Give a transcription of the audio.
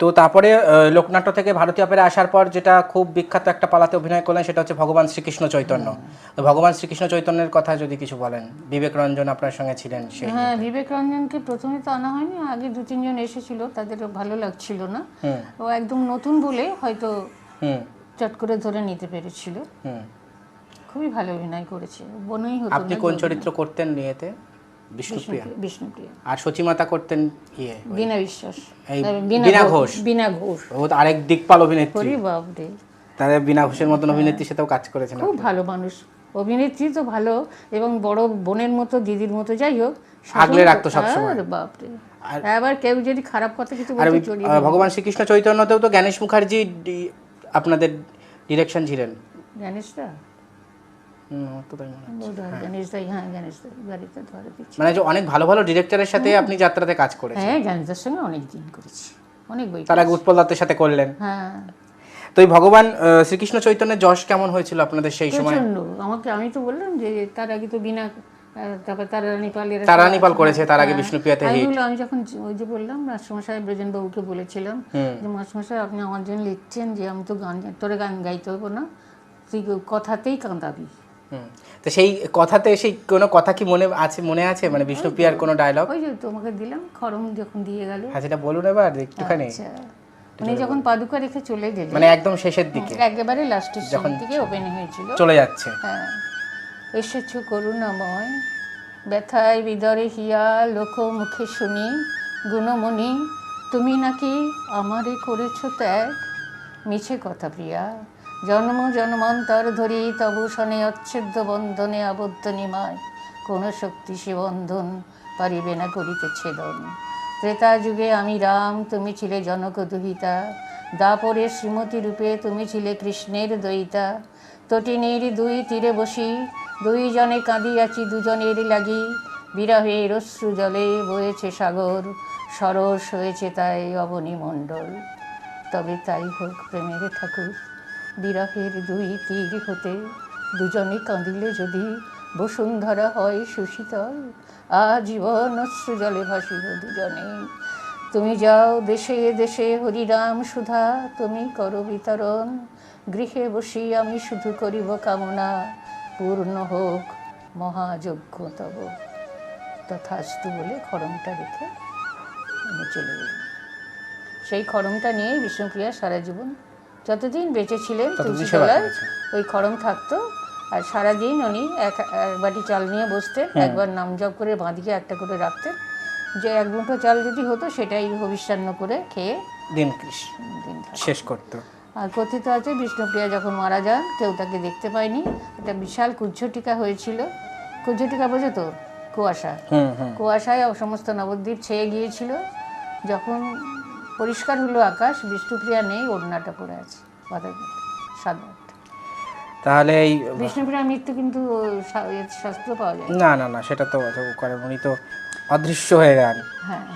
তো তারপরে লোকনাট্য থেকে ভারতীয় অপেরা আসার পর যেটা খুব বিখ্যাত একটা পালাতে অভিনয় করলেন সেটা হচ্ছে ভগবান শ্রীকৃষ্ণ চৈতন্য। তো ভগবান শ্রীকৃষ্ণ চৈতন্যের কথা যদি কিছু বলেন বিবেক রঞ্জন আপনার সঙ্গে ছিলেন হ্যাঁ বিবেক রঞ্জনকে প্রথমে তো আনা হয়নি আগে দু তিনজন এসেছিল তাদের ভালো লাগছিল না। ও একদম নতুন বলে হয়তো হুম। চট করে ধরে নিতে পেরেছিল। হুম। খুবই ভালো অভিনয় করেছে বোনই হতো আপনি কোন চরিত্র করতেন নিয়েতে? বিষ্ণুপ্রিয়া। বিষ্ণুপ্রিয়া- বিষ্ণুপ্রিয়া। আর সচিমাতা করতেন ইয়ে বিনা বিশ্বাস। এই ঘোষ। বিনা ঘোষ। ও আরেক দিকপাল অভিনেত্রী। বাবরে তাদের বিনা ঘোষের মতন অভিনেত্রী সাথেও কাজ করেছেন খুব ভালো মানুষ। অভিনেত্রী তো ভালো এবং বড় বোনের মতো দিদির মতো যাই হোক আগলে রাখতো সবসময়। বাপরে। আবার কেউ যদি খারাপ কথা কিছু বলতে ভগবান শ্রীকৃষ্ণ চৈতন্যতেও তো জ্ঞানেশ মুখার্জি আপনাদের ডিরেকশন ছিলেন। জানিস মনে হয়। হ্যাঁ মানে যে অনেক ভালো ভালো ডিরেক্টরের সাথে আপনি যাত্রাতে কাজ করেছেন হ্যাঁ জানিসের সঙ্গে অনেক দিন করেছি অনেক বই তার আগে উৎপল দত্তের সাথে করলেন হ্যাঁ তো এই ভগবান শ্রীকৃষ্ণ চৈতন্যের যশ কেমন হয়েছিল আপনাদের সেই সময় আমাকে আমি তো বললাম যে তার আগে তো বিনা তারপর তারা নেপালের তারা নেপাল করেছে তার আগে বিষ্ণুপ্রিয়াতে হিট আমি যখন ওই যে বললাম মাস্টারমশাই ব্রজনবাবুকে বলেছিলাম যে মাস্টারমশাই আপনি আমার জন্য লিখছেন যে আমি তো গান তোরে গান গাইতে হব না তুই কথাতেই কাঁদাবি। তো সেই কথাতে সেই কোনো কথা কি মনে আছে মনে আছে? মানে বিষ্ণুপ্রিয়ার কোনো ডায়লগ ওই যে তোমাকে দিলাম খরম যখন দিয়ে গেল। হ্যাঁ সেটা বলুন এবার একটুখানি। আচ্ছা। উনি যখন পাদুকা রেখে চলে গেলেন মানে একদম শেষের দিকে। একেবারে লাস্টের দিকে ওপেন হয়েছিল। চলে যাচ্ছে। হ্যাঁ। এসেছ করুণাময় ব্যথায় বিদরে হিয়া লোক মুখে শুনি গুণমণি তুমি নাকি আমারে করেছ ত্যাগ? মিছে কথা প্রিয়া জন্ম জন্মান্তর ধরি তবু শনে অচ্ছেদ্য বন্ধনে আবদ্ধ নিমায়। কোনো শক্তি সে বন্ধন পারিবে না করিতে ছেদন। ত্রেতা যুগে আমি রাম, তুমি ছিলে জনক দুহিতা। দাপরে শ্রীমতী রূপে তুমি ছিলে কৃষ্ণের দয়িতা। তটিনীর দুই তীরে বসি দুই জনে কাঁদিয়াছি দুজনের লাগি। বিরহের অশ্রু জলে বয়েছে সাগর, সরস হয়েছে তাই অবনী মণ্ডল তবে তাই হোক প্রেমের ঠাকুর। বিরহের দুই তীর হতে দুজনে কাঁদিলে যদি বসুন্ধরা হয় সুশীতল, আজীবন অশ্রু জলে ভাসিব দুজনে। তুমি যাও দেশে দেশে হরিরাম সুধা, তুমি করো বিতরণ। গৃহে বসি আমি শুধু করিব কামনা, পূর্ণ হোক মহাযজ্ঞ তব। তথাস্তু বলে খড়মটা রেখে আমি চলে গেলাম। সেই খড়মটা নিয়েই বিষ্ণুপ্রিয়া সারা জীবন যতদিন বেঁচে ছিলেন ততদিন তুলসী তলায় ওই খড়ম থাকতো। আর সারাদিন উনি এক এক বাটি চাল নিয়ে বসতেন একবার নাম জপ করে বাঁদিকে একটা করে রাখতেন। যে এক মুঠো চাল যদি হতো সেটাই হবিষ্যান্ন করে খেয়ে দিন। শেষ করতো। আর কথিত আছে বিষ্ণুপ্রিয়া যখন মারা যান কেউ তাকে দেখতে পায়নি। একটা বিশাল কুজ্ঝটিকা হয়েছিল। কুজ্ঝটিকা বোঝো তো? কুয়াশা। হুম হুম। কুয়াশায় সমস্ত নবদ্বীপ ছেয়ে গিয়েছিল। যখন পরিষ্কার হলো আকাশ বিষ্ণুপ্রিয়া নেই ওড়নাটা পড়ে আছে। সাদা। তাহলে এই বিষ্ণুপ্রিয়া মৃত্যু কিন্তু শাস্ত্র পাওয়া যায়। না না না সেটা তো করে উনি তো অদৃশ্য হয়ে গেল হ্যাঁ।